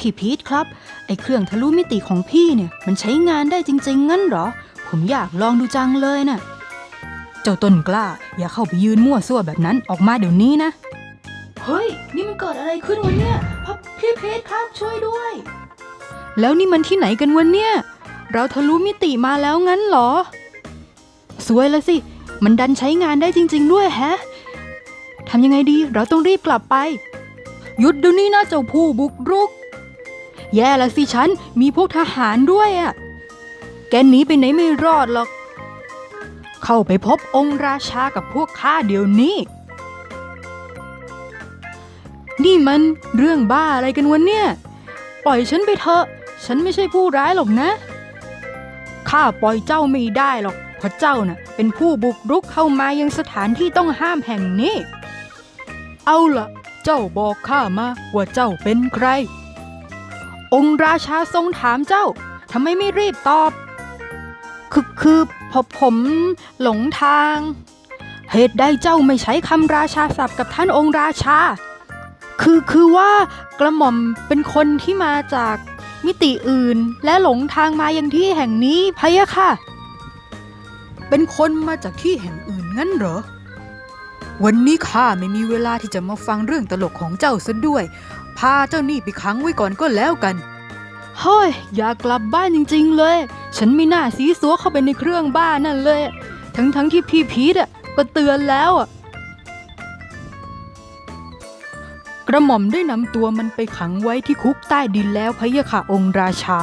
พี่พีทครับ ไอ้เครื่องทะลุมิติของพี่เนี่ยมันใช้งานได้จริง ๆ งั้นเหรอ ผมอยากลองดูจังเลยน่ะ เจ้าต้นกล้า อย่าเข้าไปยืนมั่วซั่วแบบนั้นออกมาเดี๋ยวนี้นะ เฮ้ย นี่มันเกิดอะไรขึ้นวะเนี่ยพี่พีทครับช่วยด้วย แล้วนี่มันที่ไหนกันวะเนี่ย เราทะลุมิติมาแล้วงั้นเหรอ สวยแล้วสิ มันดันใช้งานได้จริง ๆ ด้วยแฮะทำยังไงดี เราต้องรีบกลับไปหยุดเดี๋ยวนี้นะเจ้าผู้บุกรุก แย่ละสิฉัน มีพวกทหารด้วยอะ่ะแกหนีไปไหนไม่รอดหรอก เข้าไปพบองค์ราชากับพวกข้าเดี๋ยวนี้ นี่มันเรื่องบ้าอะไรกันวะเนี่ย ปล่อยฉันไปเถอะ ฉันไม่ใช่ผู้ร้ายหรอกนะ ข้าปล่อยเจ้าไม่ได้หรอก เพราะเจ้าน่ะเป็นผู้บุกรุกเข้ามายังสถานที่ต้องห้ามแห่งนี้ เอาล่ะ เจ้าบอกข้ามาว่าเจ้าเป็นใคร องค์ราชาทรงถามเจ้าทำไมไม่รีบตอบ คือคือพอผมหลงทาง เหตุใดเจ้าไม่ใช้คำราชาศัพท์กับท่านองค์ราชา คือคือว่ากระหม่อมเป็นคนที่มาจากมิติอื่นและหลงทางมายังที่แห่งนี้พะยะค่ะ เป็นคนมาจากที่แห่งอื่นงั้นเหรอ วันนี้ข้าไม่มีเวลาที่จะมาฟังเรื่องตลกของเจ้าซะด้วย พาเจ้านี่ไปขังไว้ก่อนก็แล้วกันเฮ้ยอยากกลับบ้านจริง ๆ เลย ฉันไม่น่าสีสัวเข้าไปในเครื่องบ้านนั่นเลย ทั้งๆทที่พี่พีทอะก็เตือนแล้วอะกระหม่อมได้นำตัวมันไปขังไว้ที่คุกใต้ดินแล้วพะยะค่ะองค์ราชา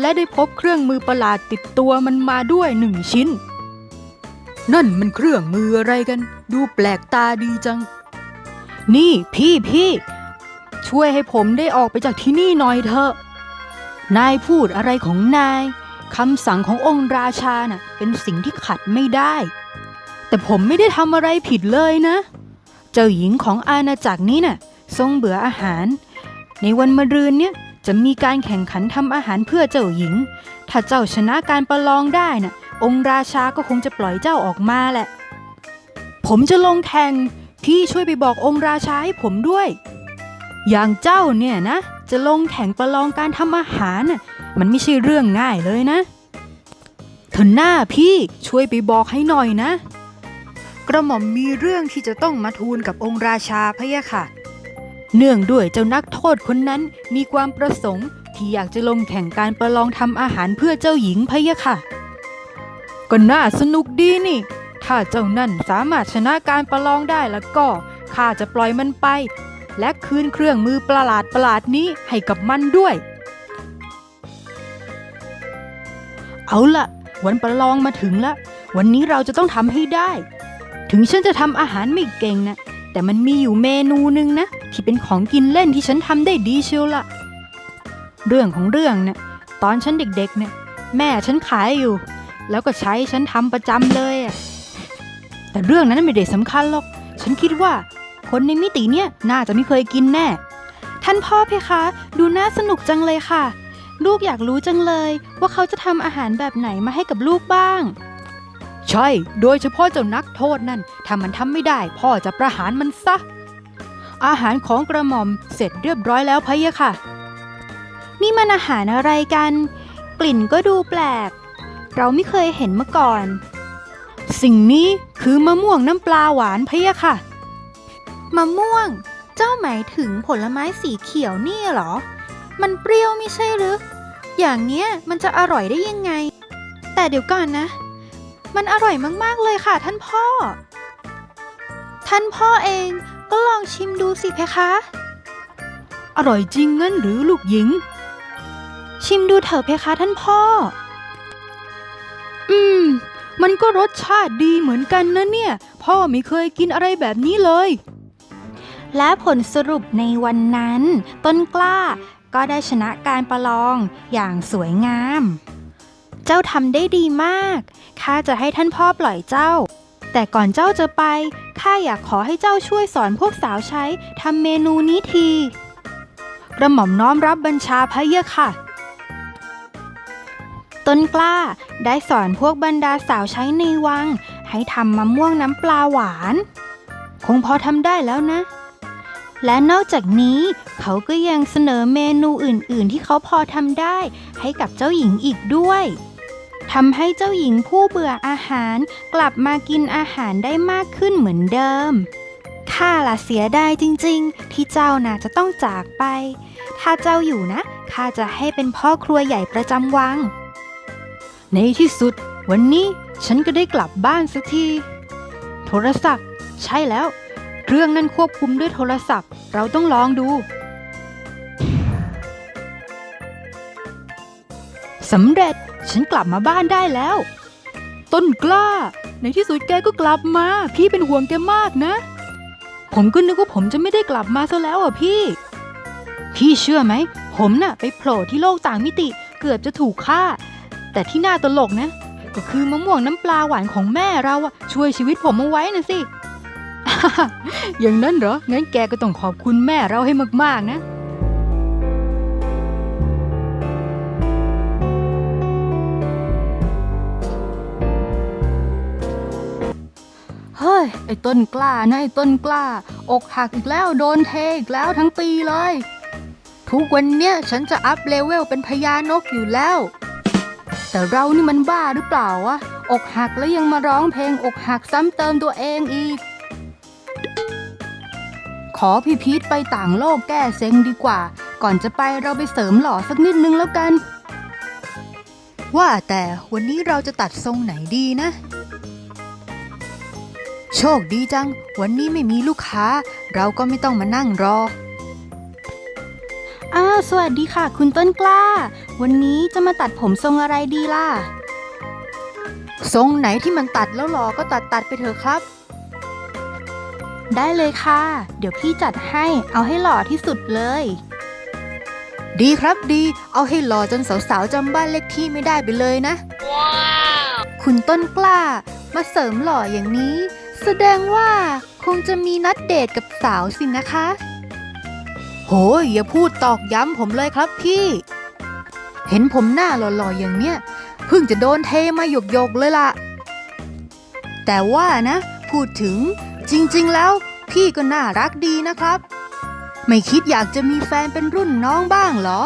และได้พบเครื่องมือประหลาดติดตัวมันมาด้วยหนึ่งชิ้น นั่นมันเครื่องมืออะไรกัน ดูแปลกตาดีจัง นี่พี่พี่ ช่วยให้ผมได้ออกไปจากที่นี่หน่อยเถอะ นายพูดอะไรของนายคำสั่งขององค์ราชาน่ะเป็นสิ่งที่ขัดไม่ได้ แต่ผมไม่ได้ทำอะไรผิดเลยนะ เจ้าหญิงของอาณาจักรนี้น่ะทรงเบื่ออาหาร ในวันมะรืนเนี่ยจะมีการแข่งขันทำอาหารเพื่อเจ้าหญิง ถ้าเจ้าชนะการประลองได้น่ะ องค์ราชาก็คงจะปล่อยเจ้าออกมาแหละ ผมจะลงแข่งพี่ช่วยไปบอกองค์ราชาให้ผมด้วย อย่างเจ้าเนี่ยนะ จะลงแข่งประลองการทำอาหารน่ะมันไม่ใช่เรื่องง่ายเลยนะเถอะหน้าพี่ช่วยไปบอกให้หน่อยนะ กระหม่อมมีเรื่องที่จะต้องมาทูลกับองค์ราชาพะยะค่ะ เนื่องด้วยเจ้านักโทษคนนั้นมีความประสงค์ที่อยากจะลงแข่งการประลองทำอาหารเพื่อเจ้าหญิงพะยะค่ะ ก็น่าสนุกดีนี่ ถ้าเจ้านั่นสามารถชนะการประลองได้แล้วก็ข้าจะปล่อยมันไป และคืนเครื่องมือประหลาดประหลาดนี้ให้กับมันด้วย เอาละวันประลองมาถึงละ วันนี้เราจะต้องทำให้ได้ ถึงฉันจะทำอาหารไม่เก่งนะ แต่มันมีอยู่เมนูหนึ่งนะ ที่เป็นของกินเล่นที่ฉันทำได้ดีเชียวละเรื่องของเรื่องนะตอนฉันเด็กๆเนี่ยแม่ฉันขายอยู่ แล้วก็ใช้ฉันทำประจำเลยอะแต่เรื่องนั้นไม่ได้สำคัญหรอก ฉันคิดว่า คนในมิติเนี่ยน่าจะไม่เคยกินแน่ ท่านพ่อเพคะ ดูน่าสนุกจังเลยค่ะ ลูกอยากรู้จังเลย ว่าเขาจะทำอาหารแบบไหนมาให้กับลูกบ้าง ใช่ โดยเฉพาะเจ้านักโทษนั่น ถ้ามันทำไม่ได้ พ่อจะประหารมันซะ อาหารของกระหม่อมเสร็จเรียบร้อยแล้วพะยะค่ะ นี่มันอาหารอะไรกัน กลิ่นก็ดูแปลก เราไม่เคยเห็นมาก่อน สิ่งนี้คือมะม่วงน้ำปลาหวานพะยะค่ะ มะม่วง เจ้าหมายถึงผลไม้สีเขียวนี่เหรอ มันเปรี้ยวไม่ใช่หรือ อย่างเนี้ยมันจะอร่อยได้ยังไง แต่เดี๋ยวก่อนนะ มันอร่อยมากๆเลยค่ะท่านพ่อ ท่านพ่อเองก็ลองชิมดูสิเพคะ อร่อยจริงงั้นหรือลูกหญิง ชิมดูเถอะเพคะท่านพ่อ อืม มันก็รสชาติดีเหมือนกันนะเนี่ย พ่อไม่เคยกินอะไรแบบนี้เลย และผลสรุปในวันนั้น ต้นกล้าก็ได้ชนะการประลองอย่างสวยงาม เจ้าทำได้ดีมาก ข้าจะให้ท่านพ่อปล่อยเจ้า แต่ก่อนเจ้าจะไป ข้าอยากขอให้เจ้าช่วยสอนพวกสาวใช้ทำเมนูนี้ที กระหม่อมน้อมรับบัญชาพระเยะค่ะ ต้นกล้าได้สอนพวกบรรดาสาวใช้ในวัง ให้ทำมะม่วงน้ำปลาหวาน คงพอทำได้แล้วนะ และนอกจากนี้เขาก็ยังเสนอเมนูอื่นๆ ที่เขาพอทำได้ ให้กับเจ้าหญิงอีกด้วยทำให้เจ้าหญิงผู้เบื่ออาหารกลับมากินอาหารได้มากขึ้นเหมือนเดิม ข้าล่ะเสียดายจริงๆ ที่เจ้าน่าจะต้องจากไป ถ้าเจ้าอยู่นะข้าจะให้เป็นพ่อครัวใหญ่ประจำวัง ในที่สุด วันนี้ฉันก็ได้กลับบ้านสักที โทรศัพท์ ใช่แล้ว เครื่องนั้นควบคุมด้วยโทรศัพท์ เราต้องลองดู สำเร็จ ฉันกลับมาบ้านได้แล้ว ต้นกล้า ในที่สุดแกก็กลับมา พี่เป็นห่วงแกมากนะ ผมก็นึกว่าผมจะไม่ได้กลับมาซะแล้วอะพี่ พี่เชื่อไหม ผมน่ะ ไปโผล่ที่โลกต่างมิติเกือบจะถูกฆ่า แต่ที่น่าตลกนะ ก็คือมะม่วงน้ำปลาหวานของแม่เราอะช่วยชีวิตผมเอาไว้นะสิ อย่างนั้นเหรอ งั้นแกก็ต้องขอบคุณแม่เราให้มาก ๆ นะ เฮ้ย ไอ้ต้นกล้านะไอ้ต้นกล้า อกหักอีกแล้วโดนเทอีกแล้วทั้งปีเลย ทุกวันเนี้ยฉันจะอัพเลเวลเป็นพญานกอยู่แล้ว แต่เรานี่มันบ้าหรือเปล่าวะ อกหักแล้วยังมาร้องเพลงอกหักซ้ำเติมตัวเองอีก ขอพี่พีทไปต่างโลกแก้เซ็งดีกว่า ก่อนจะไปเราไปเสริมหล่อสักนิดนึงแล้วกัน ว่าแต่วันนี้เราจะตัดทรงไหนดีนะ โชคดีจัง วันนี้ไม่มีลูกค้า เราก็ไม่ต้องมานั่งรออ้าวสวัสดีค่ะ คุณต้นกล้า วันนี้จะมาตัดผมทรงอะไรดีล่ะ ทรงไหนที่มันตัดแล้วหล่อก็ตัดตัดไปเถอะครับ ได้เลยค่ะ เดี๋ยวพี่จัดให้ เอาให้หล่อที่สุดเลย ดีครับดี เอาให้หล่อจนสาวๆจำบ้านเลขที่ไม่ได้ไปเลยนะคุณต้นกล้า มาเสริมหล่ออย่างนี้ แสดงว่าคงจะมีนัดเดทกับสาวสินะคะ โหยอย่าพูดตอกย้ำผมเลยครับพี่ เห็นผมหน้าหล่อๆอย่างเนี้ยเพิ่งจะโดนเทมาหยกๆเลยล่ะ แต่ว่านะ พูดถึง จริงๆ แล้วพี่ก็น่ารักดีนะครับ ไม่คิดอยากจะมีแฟนเป็นรุ่นน้องบ้างเหรอ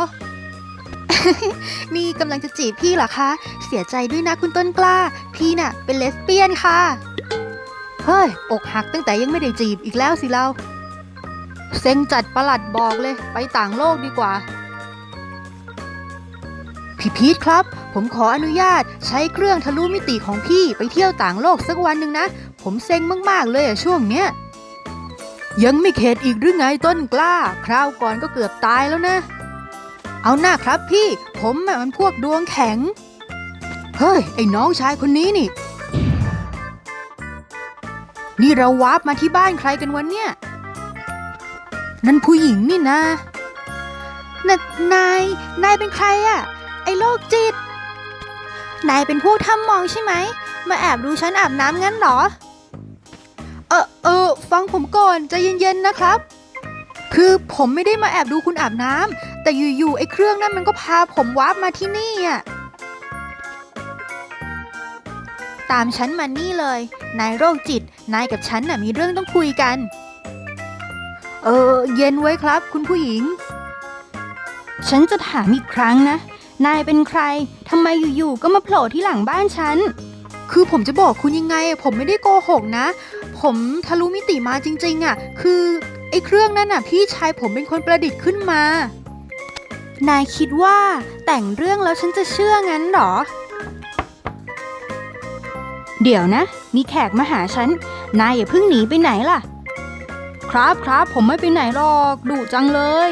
นี่กำลังจะจีบพี่เหรอคะ เสียใจด้วยนะคุณต้นกล้า พี่น่ะ เป็นเลสเบี้ยนค่ะ เฮ้ย อกหักตั้งแต่ยังไม่ได้จีบอีกแล้วสิเรา เซ็งจัดประหลัดบอกเลย ไปต่างโลกดีกว่าพี่พีทครับ ผมขออนุญาตใช้เครื่องทะลุมิติของพี่ไปเที่ยวต่างโลกสักวันหนึ่งนะ ผมเซ็งมากๆเลยอะช่วงเนี้ย ยังไม่เข็ดอีกหรือไงต้นกล้า คราวก่อนก็เกือบตายแล้วนะ เอาหน้าครับพี่ ผมอะมันพวกดวงแข็ง เฮ้ย ไอ้น้องชายคนนี้นี่ นี่เราวาร์ปมาที่บ้านใครกันวันเนี่ย นั่นผู้หญิงนี่นะนนาย นายเป็นใครอะไอ้โรคจิต นายเป็นพวกทำมองใช่ไหม มาแอบดูฉันอาบน้ำงั้นเหรอ เออเออฟังผมก่อนใจเย็นๆนะครับ คือผมไม่ได้มาแอบดูคุณอาบน้ำแต่อยู่ๆไอ้เครื่องนั้นมันก็พาผมวาร์ปมาที่นี่อะตามฉันมานี่เลย นายโรคจิต นายกับฉันน่ะมีเรื่องต้องคุยกัน เออ เย็นไว้ครับ คุณผู้หญิง ฉันจะถามอีกครั้งนะ นายเป็นใครทำไมอยู่ๆก็มาโผล่ที่หลังบ้านฉัน คือผมจะบอกคุณยังไง ผมไม่ได้โกหกนะ ผมทะลุมิติมาจริง ๆอะ คือไอ้เครื่องนั้นอะ พี่ชายผมเป็นคนประดิษฐ์ขึ้นมา นายคิดว่าแต่งเรื่องแล้วฉันจะเชื่องั้นหรอ เดี๋ยวนะ มีแขกมาหาฉัน นายอย่าเพิ่งหนีไปไหนล่ะ ครับครับผมไม่ไปไหนหรอกดุจังเลย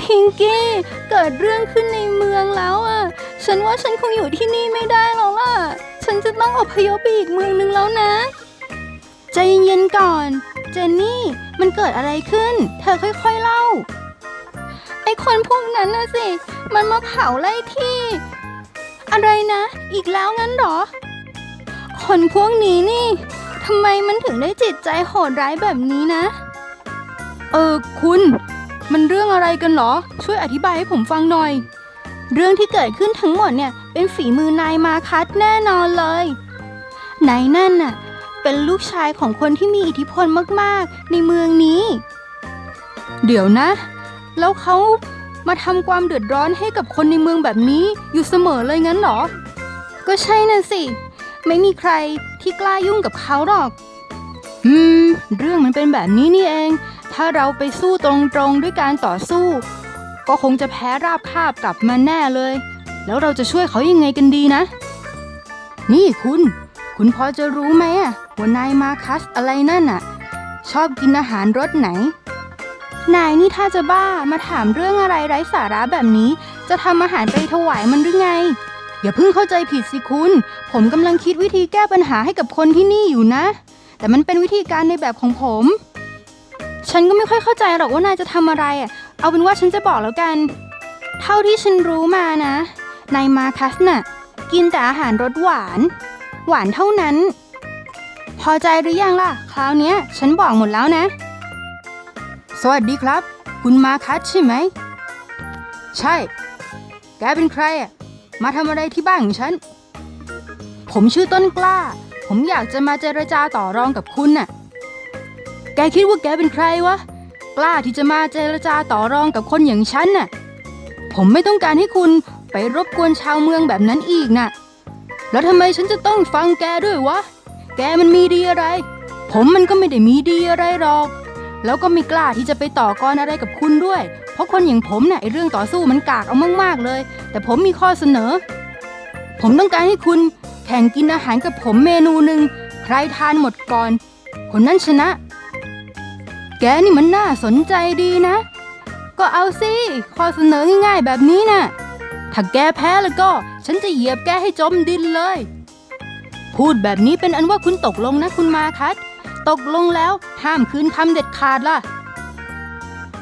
พิงกี้เกิดเรื่องขึ้นในเมืองแล้วอะ ฉันว่าฉันคงอยู่ที่นี่ไม่ได้แล้วล่ะ ฉันจะต้องอพยพไปอีกเมืองนึงแล้วนะ ใจเย็นๆก่อน เจนนี่ มันเกิดอะไรขึ้น เธอค่อยๆเล่า ไอคนพวกนั้นนะสิ มันมาเผาไล่ที่ อะไรนะ อีกแล้วงั้นหรอ คนพวกนี้นี่ทำไมมันถึงได้จิตใจโหดร้ายแบบนี้นะ เออคุณ มันเรื่องอะไรกันหรอ ช่วยอธิบายให้ผมฟังหน่อย เรื่องที่เกิดขึ้นทั้งหมดเนี่ยเป็นฝีมือนายมาคัสแน่นอนเลยนายนั่นน่ะเป็นลูกชายของคนที่มีอิทธิพลมากๆ ในเมืองนี้ เดี๋ยวนะ แล้วเขามาทำความเดือดร้อนให้กับคนในเมืองแบบนี้อยู่เสมอเลยงั้นหรอ ก็ใช่น่ะสิ ไม่มีใครที่กล้ายุ่งกับเขาหรอก อืม เรื่องมันเป็นแบบนี้นี่เอง ถ้าเราไปสู้ตรงๆด้วยการต่อสู้ ก็คงจะแพ้ราบคาบกลับมาแน่เลย แล้วเราจะช่วยเขายังไงกันดีนะ นี่คุณ คุณพอจะรู้ไหมอะว่านายมาคัสอะไรนั่นน่ะชอบกินอาหารรสไหน นายนี่ถ้าจะบ้ามาถามเรื่องอะไรไร้สาระแบบนี้ จะทำอาหารไปถวายมันหรือไง อย่าเพิ่งเข้าใจผิดสิคุณ ผมกำลังคิดวิธีแก้ปัญหาให้กับคนที่นี่อยู่นะ แต่มันเป็นวิธีการในแบบของผม ฉันก็ไม่ค่อยเข้าใจหรอกว่านายจะทำอะไรอะ เอาเป็นว่าฉันจะบอกแล้วกัน เท่าที่ฉันรู้มานะ นายมาคัสน่ะ กินแต่อาหารรสหวาน หวานเท่านั้น พอใจหรือยังล่ะ คราวนี้ฉันบอกหมดแล้วนะ สวัสดีครับ คุณมาคัสใช่ไหม ใช่ แกเป็นใครอะ มาทำอะไรที่บ้านของฉัน ผมชื่อต้นกล้า ผมอยากจะมาเจรจาต่อรองกับคุณน่ะ แกคิดว่าแกเป็นใครวะ กล้าที่จะมาเจรจาต่อรองกับคนอย่างฉันน่ะ ผมไม่ต้องการให้คุณไปรบกวนชาวเมืองแบบนั้นอีกน่ะ แล้วทำไมฉันจะต้องฟังแกด้วยวะ แกมันมีดีอะไร ผมมันก็ไม่ได้มีดีอะไรหรอก แล้วก็ไม่กล้าที่จะไปต่อกรอะไรกับคุณด้วย เพราะคนอย่างผมน่ะไอเรื่องต่อสู้มันกากเอามากๆเลย แต่ผมมีข้อเสนอ ผมต้องการให้คุณแข่งกินอาหารกับผมเมนูหนึ่งใครทานหมดก่อน คนนั้นชนะ แกนี่มันน่าสนใจดีนะ ก็เอาสิข้อเสนอง่ายๆแบบนี้น่ะ ถ้าแกแพ้แล้วก็ ฉันจะเหยียบแกให้จมดินเลย พูดแบบนี้เป็นอันว่าคุณตกลงนะคุณมาคัสตกลงแล้วห้ามคืนคำเด็ดขาดล่ะ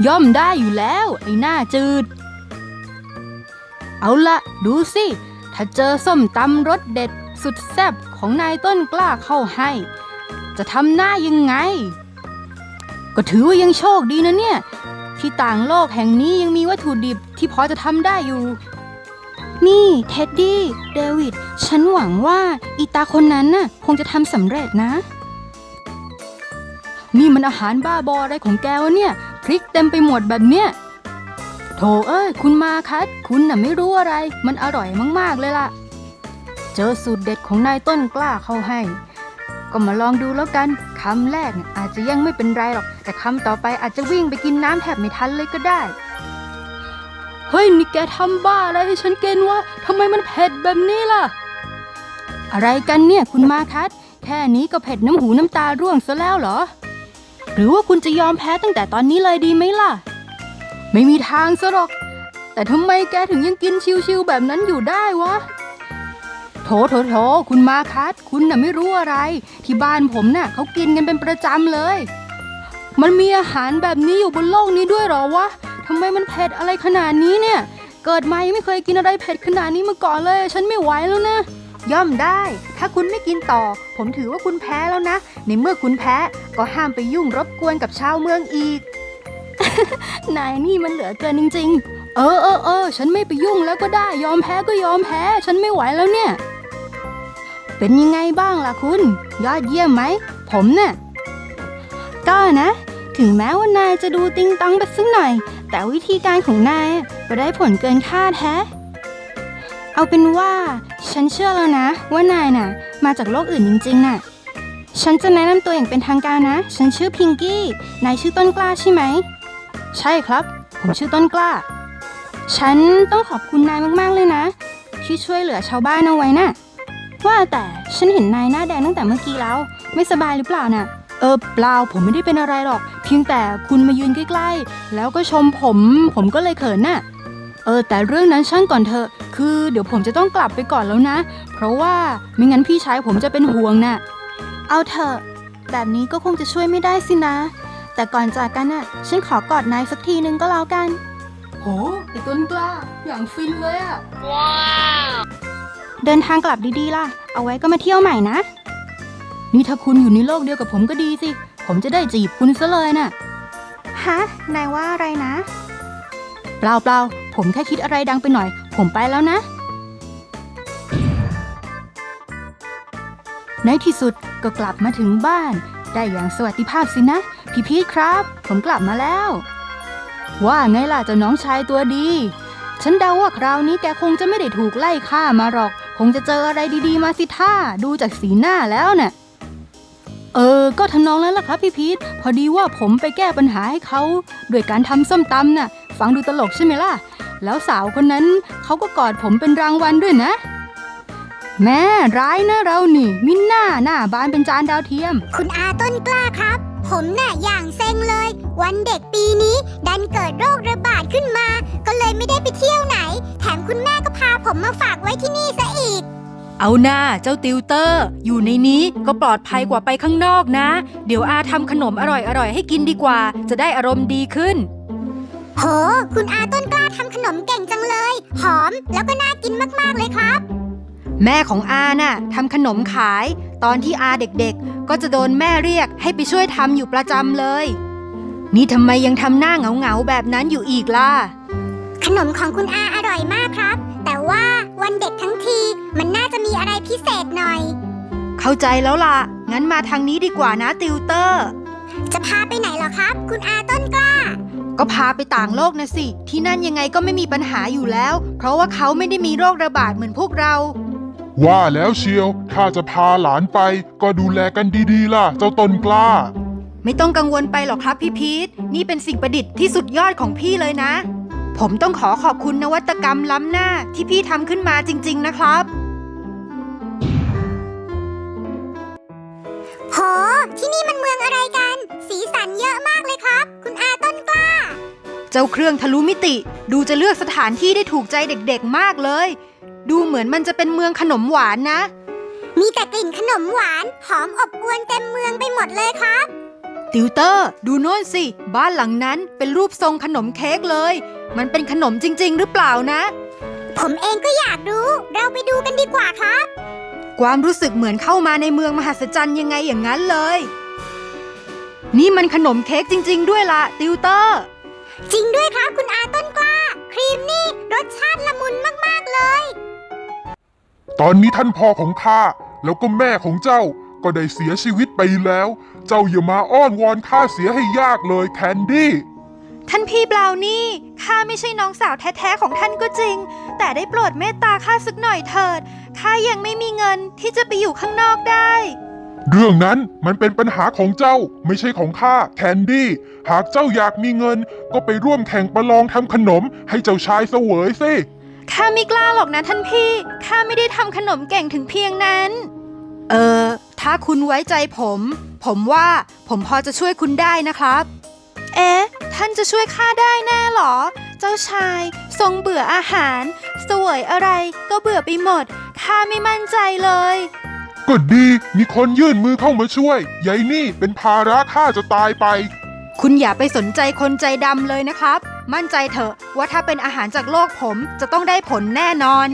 ย่อมได้อยู่แล้ว ไอ้หน้าจืด เอาละดูสิ ถ้าเจอส้มตำรสเด็ดสุดแซ่บของนายต้นกล้าเข้าให้ จะทำหน้ายังไง ก็ถือว่ายังโชคดีนะเนี่ย ที่ต่างโลกแห่งนี้ยังมีวัตถุดิบที่พอจะทำได้อยู่ นี่เท็ดดี้เดวิด ฉันหวังว่าอีตาคนนั้นน่ะคงจะทำสำเร็จนะ นี่มันอาหารบ้าบออะไรของแกวะเนี่ย พริกเต็มไปหมดแบบเนี้ยโถเอ้ย คุณมาคัสคุณน่ะไม่รู้อะไร มันอร่อยมาก ๆ เลยล่ะ เจอสูตรเด็ดของนายต้นกล้าเข้าให้ ก็มาลองดูแล้วกัน คำแรกน่ะอาจจะยังไม่เป็นไรหรอก แต่คำต่อไปอาจจะวิ่งไปกินน้ำแทบไม่ทันเลยก็ได้ เฮ้ยนี่แกทำบ้าอะไรให้ฉันเกณฑ์วะทำไมมันเผ็ดแบบนี้ล่ะ อะไรกันเนี่ยคุณมาคัสแค่นี้ก็เผ็ดน้ำหูน้ำตาร่วงซะแล้วเหรอ หรือว่าคุณจะยอมแพ้ตั้งแต่ตอนนี้เลยดีไหมล่ะ ไม่มีทางซะหรอก แต่ทำไมแกถึงยังกินชิวๆแบบนั้นอยู่ได้วะ โถโถโถคุณมาคัสคุณน่ะไม่รู้อะไร ที่บ้านผมน่ะเขากินกันเป็นประจำเลย มันมีอาหารแบบนี้อยู่บนโลกนี้ด้วยหรอวะทำไมมันเผ็ดอะไรขนาดนี้เนี่ย เกิดมายังไม่เคยกินอะไรเผ็ดขนาดนี้มาก่อนเลย ฉันไม่ไหวแล้วนะ ย่อมได้ ถ้าคุณไม่กินต่อ ผมถือว่าคุณแพ้แล้วนะ ในเมื่อคุณแพ้ก็ห้ามไปยุ่งรบกวนกับชาวเมืองอีก นายนี่มันเหลือเกินจริง ๆ เออเออเออฉันไม่ไปยุ่งแล้วก็ได้ ยอมแพ้ก็ยอมแพ้ ฉันไม่ไหวแล้วเนี่ย เป็นยังไงบ้างล่ะคุณ ยอดเยี่ยมไหม ผมเนี่ยก็นะ ถึงแม้ว่านายจะดูติงตองไปสักหน่อย แต่วิธีการของนายก็ได้ผลเกินคาดแท้เอาเป็นว่า ฉันเชื่อแล้วนะ ว่านายน่ะ มาจากโลกอื่นจริงๆน่ะ ฉันจะแนะนำตัวอย่างเป็นทางการนะ ฉันชื่อพิงกี้ นายชื่อต้นกล้าใช่ไหม ใช่ครับ ผมชื่อต้นกล้า ฉันต้องขอบคุณนายมากๆเลยนะ ที่ช่วยเหลือชาวบ้านเอาไว้น่ะ ว่าแต่ฉันเห็นนายหน้าแดงตั้งแต่เมื่อกี้แล้ว ไม่สบายหรือเปล่าน่ะ เออเปล่าผมไม่ได้เป็นอะไรหรอก เพียงแต่คุณมายืนใกล้ๆ แล้วก็ชมผม ผมก็เลยเขินน่ะ เออ แต่เรื่องนั้นช่างก่อนเถอะ คือเดี๋ยวผมจะต้องกลับไปก่อนแล้วนะ เพราะว่าไม่งั้นพี่ชายผมจะเป็นห่วงน่ะ เอาเถอะ แบบนี้ก็คงจะช่วยไม่ได้สินะ แต่ก่อนจากกันน่ะ ฉันขอกอดนายสักทีนึงก็แล้วกัน โหไอต้นกล้าอย่างฟินเลยอะ เดินทางกลับดีๆล่ะ เอาไว้ก็มาเที่ยวใหม่นะ นี่ถ้าคุณอยู่ในโลกเดียวกับผมก็ดีสิ ผมจะได้จีบคุณซะเลยน่ะ ฮะ นายว่าอะไรนะ เปล่าเปล่าๆผมแค่คิดอะไรดังไปหน่อย ผมไปแล้วนะ ในที่สุดก็กลับมาถึงบ้าน ได้อย่างสวัสดิภาพสินะ พี่พีทครับ ผมกลับมาแล้ว ว่าไงล่ะเจ้าน้องชายตัวดี ฉันเดาว่าคราวนี้แกคงจะไม่ได้ถูกไล่ฆ่ามาหรอก คงจะเจออะไรดีๆ มาสิท่าดูจากสีหน้าแล้วเน่ะเออ ก็ทำนองนั้นแหละครับพี่พีทพอดีว่าผมไปแก้ปัญหาให้เขาด้วยการทำส้มตำน่ะ ฟังดูตลกใช่ไหมล่ะ แล้วสาวคนนั้นเขาก็กอดผมเป็นรางวัลด้วยนะ แม่ร้ายนะเรานี่ มินหน้าหน้าบานเป็นจานดาวเทียม คุณอาต้นกล้าครับ ผมน่ะอย่างเซ็งเลย วันเด็กปีนี้ ดันเกิดโรคระบาดขึ้นมา ก็เลยไม่ได้ไปเที่ยวไหน แถมคุณแม่ก็พาผมมาฝากไว้ที่นี่ซะอีก เอาหน้าเจ้าติวเตอร์ อยู่ในนี้ก็ปลอดภัยกว่าไปข้างนอกนะ เดี๋ยวอาทำขนมอร่อยๆให้กินดีกว่า จะได้อารมณ์ดีขึ้น โห คุณอาต้นกล้าทำขนมเก่งจังเลย หอมแล้วก็น่ากินมากๆเลยครับ แม่ของอาน่ะทำขนมขาย ตอนที่อาเด็กๆ ก็จะโดนแม่เรียกให้ไปช่วยทำอยู่ประจำเลย นี่ทำไมยังทำหน้าเหงาๆแบบนั้นอยู่อีกล่ะ ขนมของคุณอาอร่อยมากครับ แต่ว่าวันเด็กทั้งทีมันน่าจะมีอะไรพิเศษหน่อย เข้าใจแล้วล่ะ งั้นมาทางนี้ดีกว่านะติวเตอร์ จะพาไปไหนเหรอครับ คุณอาต้นกล้า ก็พาไปต่างโลกนะสิ ที่นั่นยังไงก็ไม่มีปัญหาอยู่แล้ว เพราะว่าเขาไม่ได้มีโรคระบาดเหมือนพวกเรา ว่าแล้วเชียวถ้าจะพาหลานไป ก็ดูแลกันดีๆ ล่ะ เจ้าต้นกล้า ไม่ต้องกังวลไปหรอกครับพี่พีทนี่เป็นสิ่งประดิษฐ์ที่สุดยอดของพี่เลยนะ ผมต้องขอขอบคุณนวัตกรรมล้ำหน้าที่พี่ทำขึ้นมาจริง ๆ นะครับโหที่นี่มันเมืองอะไรกัน สีสันเยอะมากเลยครับ คุณอาต้นกล้า เจ้าเครื่องทะลุมิติ ดูจะเลือกสถานที่ได้ถูกใจเด็กๆมากเลย ดูเหมือนมันจะเป็นเมืองขนมหวานนะ มีแต่กลิ่นขนมหวาน หอมอบอวนเต็มเมืองไปหมดเลยครับ ติวเตอร์ ดูโน่นสิ บ้านหลังนั้นเป็นรูปทรงขนมเค้กเลย มันเป็นขนมจริง ๆ หรือเปล่านะ ผมเองก็อยากรู้ เราไปดูกันดีกว่าครับ ความรู้สึกเหมือนเข้ามาในเมืองมหัศจรรย์ยังไงอย่างนั้นเลย นี่มันขนมเค้กจริง ๆ ด้วยล่ะติวเตอร์ จริงด้วยครับคุณอาต้นกล้า ครีมนี่รสชาติละมุนมาก ๆ เลย ตอนนี้ท่านพ่อของข้าแล้วก็แม่ของเจ้าก็ได้เสียชีวิตไปแล้ว เจ้าอย่ามาอ้อนวอนข้าเสียให้ยากเลยแคนดี้ ท่านพี่บราวนี่ข้าไม่ใช่น้องสาวแท้ๆของท่านก็จริง แต่ได้โปรดเมตตาข้าสักหน่อยเถิดข้ายังไม่มีเงินที่จะไปอยู่ข้างนอกได้ เรื่องนั้นมันเป็นปัญหาของเจ้าไม่ใช่ของข้าแคนดี้ หากเจ้าอยากมีเงิน ก็ไปร่วมแข่งประลองทำขนม ให้เจ้าชายเสวยสิข้าไม่กล้าหรอกนะท่านพี่ข้าไม่ได้ทำขนมเก่งถึงเพียงนั้น เออ ถ้าคุณไว้ใจผม ผมว่าผมพอจะช่วยคุณได้นะครับ เอ๊ะ ท่านจะช่วยข้าได้แน่หรอ เจ้าชาย ทรงเบื่ออาหาร สวยอะไรก็เบื่อไปหมด ข้าไม่มั่นใจเลยก็ดีมีคนยื่นมือเข้ามาช่วยยายนี่เป็นภาระข้าจะตายไป คุณอย่าไปสนใจคนใจดำเลยนะครับ มั่นใจเถอะว่าถ้าเป็นอาหารจากโลกผมจะต้องได้ผลแน่นอน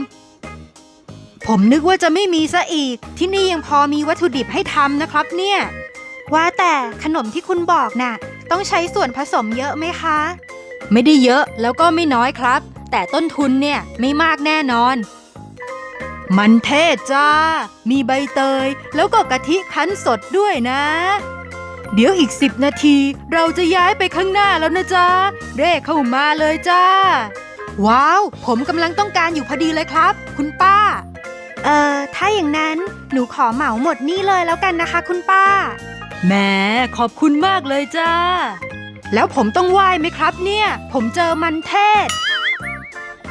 ผมนึกว่าจะไม่มีซะอีก ที่นี่ยังพอมีวัตถุดิบให้ทำนะครับเนี่ย ว่าแต่ขนมที่คุณบอกน่ะ ต้องใช้ส่วนผสมเยอะไหมคะ ไม่ได้เยอะแล้วก็ไม่น้อยครับ แต่ต้นทุนเนี่ยไม่มากแน่นอน มันเทศจ้า มีใบเตย แล้วก็กะทิคั้นสดด้วยนะ เดี๋ยวอีกสิบนาที เราจะย้ายไปข้างหน้าแล้วนะจ๊ะเร่เข้ามาเลยจ้า ว้าว ผมกำลังต้องการอยู่พอดีเลยครับ คุณป้า เอ่อถ้าอย่างนั้นหนูขอเหมาหมดนี่เลยแล้วกันนะคะ คุณป้า แหมขอบคุณมากเลยจ้า แล้วผมต้องไหว้ไหมครับเนี่ย ผมเจอมันเทศ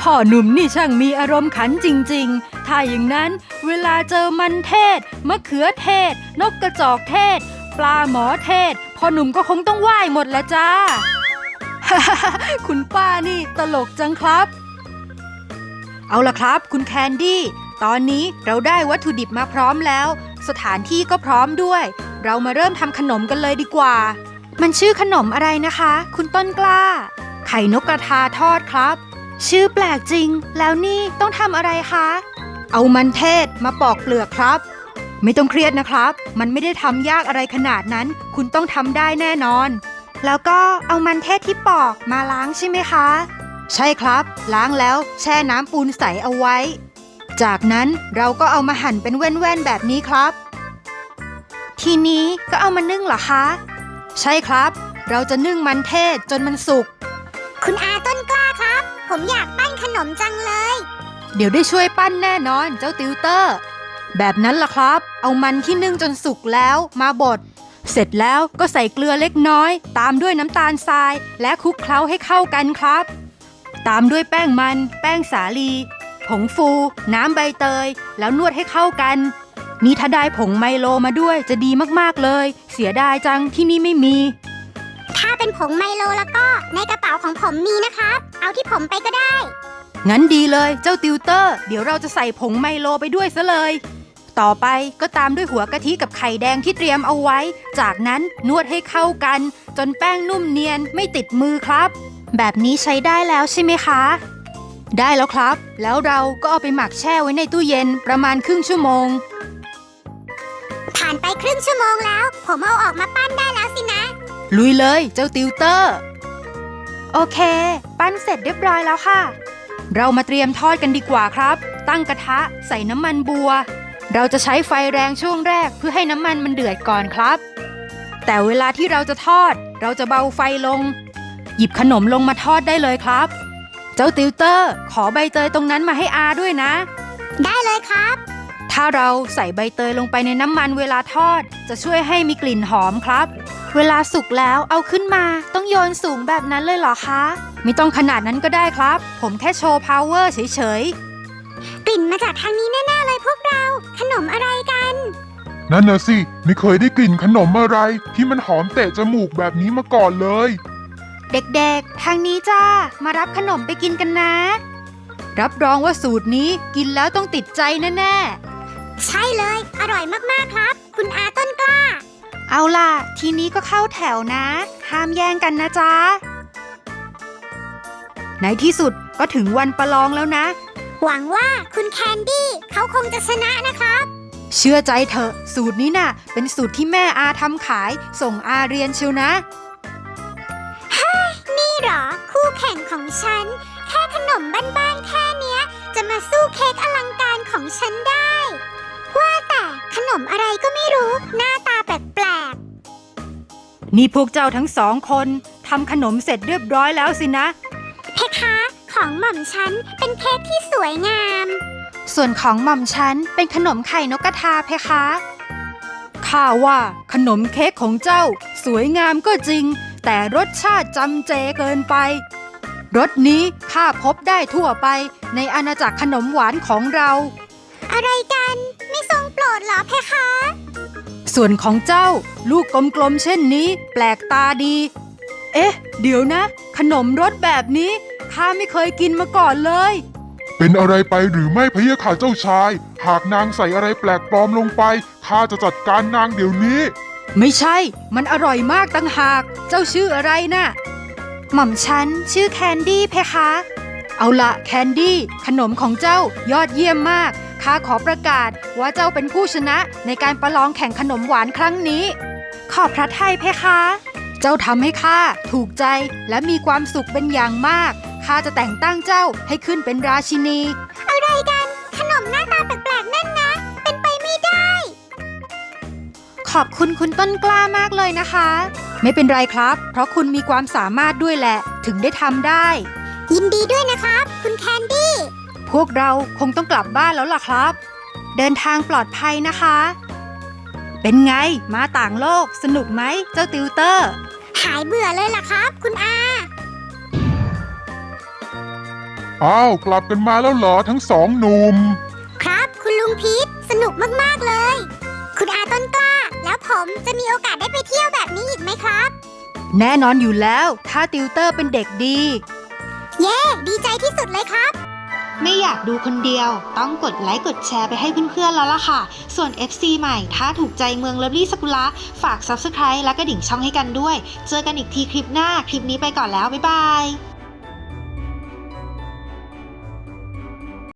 พ่อหนุ่มนี่ช่างมีอารมณ์ขันจริง ๆ ถ้าอย่างนั้นเวลาเจอมันเทศ มะเขือเทศ นกกระจอกเทศ ปลาหมอเทศ พ่อหนุ่มก็คงต้องไหว้หมดละจ้า คุณป้านี่ตลกจังครับ เอาล่ะครับ คุณแคนดี้ ตอนนี้เราได้วัตถุดิบมาพร้อมแล้ว สถานที่ก็พร้อมด้วย เรามาเริ่มทำขนมกันเลยดีกว่า มันชื่อขนมอะไรนะคะ คุณต้นกล้า ไข่นกกระทาทอดครับ ชื่อแปลกจริง แล้วนี่ต้องทำอะไรคะ เอามันเทศมาปอกเปลือกครับ ไม่ต้องเครียดนะครับ มันไม่ได้ทำยากอะไรขนาดนั้น คุณต้องทำได้แน่นอน แล้วก็เอามันเทศที่ปอกมาล้างใช่ไหมคะ ใช่ครับ ล้างแล้วแช่น้ำปูนใสเอาไว้ จากนั้นเราก็เอามาหั่นเป็นแว่นๆแบบนี้ครับ ทีนี้ก็เอามานึ่งเหรอคะ ใช่ครับ เราจะนึ่งมันเทศจนมันสุก คุณอาต้นกล้าครับ ผมอยากปั้นขนมจังเลย เดี๋ยวได้ช่วยปั้นแน่นอนเจ้าติวเตอร์ แบบนั้นล่ะครับ เอามันที่นึ่งจนสุกแล้วมาบด เสร็จแล้วก็ใส่เกลือเล็กน้อย ตามด้วยน้ำตาลทราย และคลุกเคล้าให้เข้ากันครับ ตามด้วยแป้งมัน แป้งสาลีผ งฟู น้ำใบเตย แล้วนวดให้เข้ากัน นี่ถ้าได้ผงไมโลมาด้วยจะดีมากๆเลย เสียดายจังที่นี่ไม่มี ถ้าเป็นผงไมโลแล้วก็ในกระเป๋าของผมมีนะครับ เอาที่ผมไปก็ได้ งั้นดีเลยเจ้าติวเตอร์ เดี๋ยวเราจะใส่ผงไมโลไปด้วยซะเลย ต่อไปก็ตามด้วยหัวกะทิกับไข่แดงที่เตรียมเอาไว้ จากนั้นนวดให้เข้ากัน จนแป้งนุ่มเนียนไม่ติดมือครับ แบบนี้ใช้ได้แล้วใช่ไหมคะ ได้แล้วครับ แล้วเราก็เอาไปหมักแช่ไว้ในตู้เย็นประมาณครึ่งชั่วโมง ผ่านไปครึ่งชั่วโมงแล้ว ผมเอาออกมาปั้นได้แล้วสินะ ลุยเลยเจ้าติวเตอร์ โอเค ปั้นเสร็จเรียบร้อยแล้วค่ะ เรามาเตรียมทอดกันดีกว่าครับ ตั้งกระทะใส่น้ำมันบัว เราจะใช้ไฟแรงช่วงแรกเพื่อให้น้ำมันมันเดือดก่อนครับ แต่เวลาที่เราจะทอด เราจะเบาไฟลง หยิบขนมลงมาทอดได้เลยครับเจ้าติวเตอร์ ขอใบเตยตรงนั้นมาให้อาด้วยนะ ได้เลยครับ ถ้าเราใส่ใบเตยลงไปในน้ำมันเวลาทอด จะช่วยให้มีกลิ่นหอมครับ เวลาสุกแล้วเอาขึ้นมา ต้องโยนสูงแบบนั้นเลยเหรอคะ ไม่ต้องขนาดนั้นก็ได้ครับ ผมแค่โชว์พาวเวอร์เฉยกลิ่นมาจากทางนี้แน่ๆเลยพวกเรา ขนมอะไรกัน นั่นน่ะสิ ไม่เคยได้กลิ่นขนมอะไร ที่มันหอมเตะจมูกแบบนี้มาก่อนเลยๆ เด็กๆ ทางนี้จ้า มารับขนมไปกินกันนะ รับรองว่าสูตรนี้กินแล้วต้องติดใจแน่ใช่เลย อร่อยมากๆครับ คุณอาต้นกล้าๆเอาล่ะ ทีนี้ก็เข้าแถวนะ ห้ามแย่งกันนะจ๊ะ ในที่สุดก็ถึงวันประลองแล้วนะ หวังว่าคุณแคนดี้เขาคงจะชนะนะครับเชื่อใจเถอะ สูตรนี้น่ะ เป็นสูตรที่แม่อาทำขาย ส่งอาเรียนเชียวนะนี่เหรอ คู่แข่งของฉัน แค่ขนมบ้านๆแค่เนี้ย จะมาสู้เค้กอลังการของฉันได้ ว่าแต่ขนมอะไรก็ไม่รู้ หน้าตาแปลกนี่พวกเจ้าทั้งสองคนทำขนมเสร็จเรียบร้อยแล้วสินะๆเพคะ ของหม่อมฉันเป็นเค้กที่สวยงาม ส่วนของหม่อมฉันเป็นขนมไข่นกกระทาเพคะข้าว่าขนมเค้กของเจ้า สวยงามก็จริง แต่รสชาติจำเจเกินไป รสนี้ข้าพบได้ทั่วไปในอาณาจักรขนมหวานของเรา อะไรกันไม่ทรงโปรดเหรอเพคะ ส่วนของเจ้าลูกกลมๆเช่นนี้ แปลกตาดี เอ๊ะ เดี๋ยวนะ ขนมรสแบบนี้ข้าไม่เคยกินมาก่อนเลย เป็นอะไรไปหรือไม่พะเยะค่ะเจ้าชาย หากนางใส่อะไรแปลกปลอมลงไปข้าจะจัดการนางเดี๋ยวนี้ ไม่ใช่ มันอร่อยมากตั้งหาก เจ้าชื่ออะไรน่ะ หม่อมฉันชื่อแคนดี้เพคะ เอาละแคนดี้ ขนมของเจ้ายอดเยี่ยมมาก ข้าขอประกาศว่าเจ้าเป็นผู้ชนะในการประลองแข่งขนมหวานครั้งนี้ ขอบพระทัยเพคะ เจ้าทำให้ข้าถูกใจและมีความสุขเป็นอย่างมาก ข้าจะแต่งตั้งเจ้าให้ขึ้นเป็นราชินี อะไรกัน ขนมหน้าตาแปลกๆนั่นนะ ขอบคุณคุณต้นกล้ามากเลยนะคะ ไม่เป็นไรครับ เพราะคุณมีความสามารถด้วยแหละ ถึงได้ทำได้ ยินดีด้วยนะครับ คุณแคนดี้ พวกเราคงต้องกลับบ้านแล้วล่ะครับ เดินทางปลอดภัยนะคะ เป็นไงมาต่างโลก สนุกไหมเจ้าติวเตอร์ หายเบื่อเลยล่ะครับ คุณอา อ้าว กลับกันมาแล้วเหรอทั้งสองหนุ่ม ครับ คุณลุงพีทสนุกมาก ๆ เลย ผมจะมีโอกาสได้ไปเที่ยวแบบนี้อีกไหมครับ แน่นอนอยู่แล้ว ถ้าติวเตอร์เป็นเด็กดี เย้ ดีใจที่สุดเลยครับ ไม่อยากดูคนเดียว ต้องกดไลค์กดแชร์ไปให้เพื่อนๆแล้วล่ะค่ะ ส่วน FC ใหม่ ถ้าถูกใจเมืองเลิฟลี่สกุละฝาก Subscribe และกระดิ่งช่องให้กันด้วย เจอกันอีกทีคลิปหน้า คลิปนี้ไปก่อนแล้ว บ๊ายบาย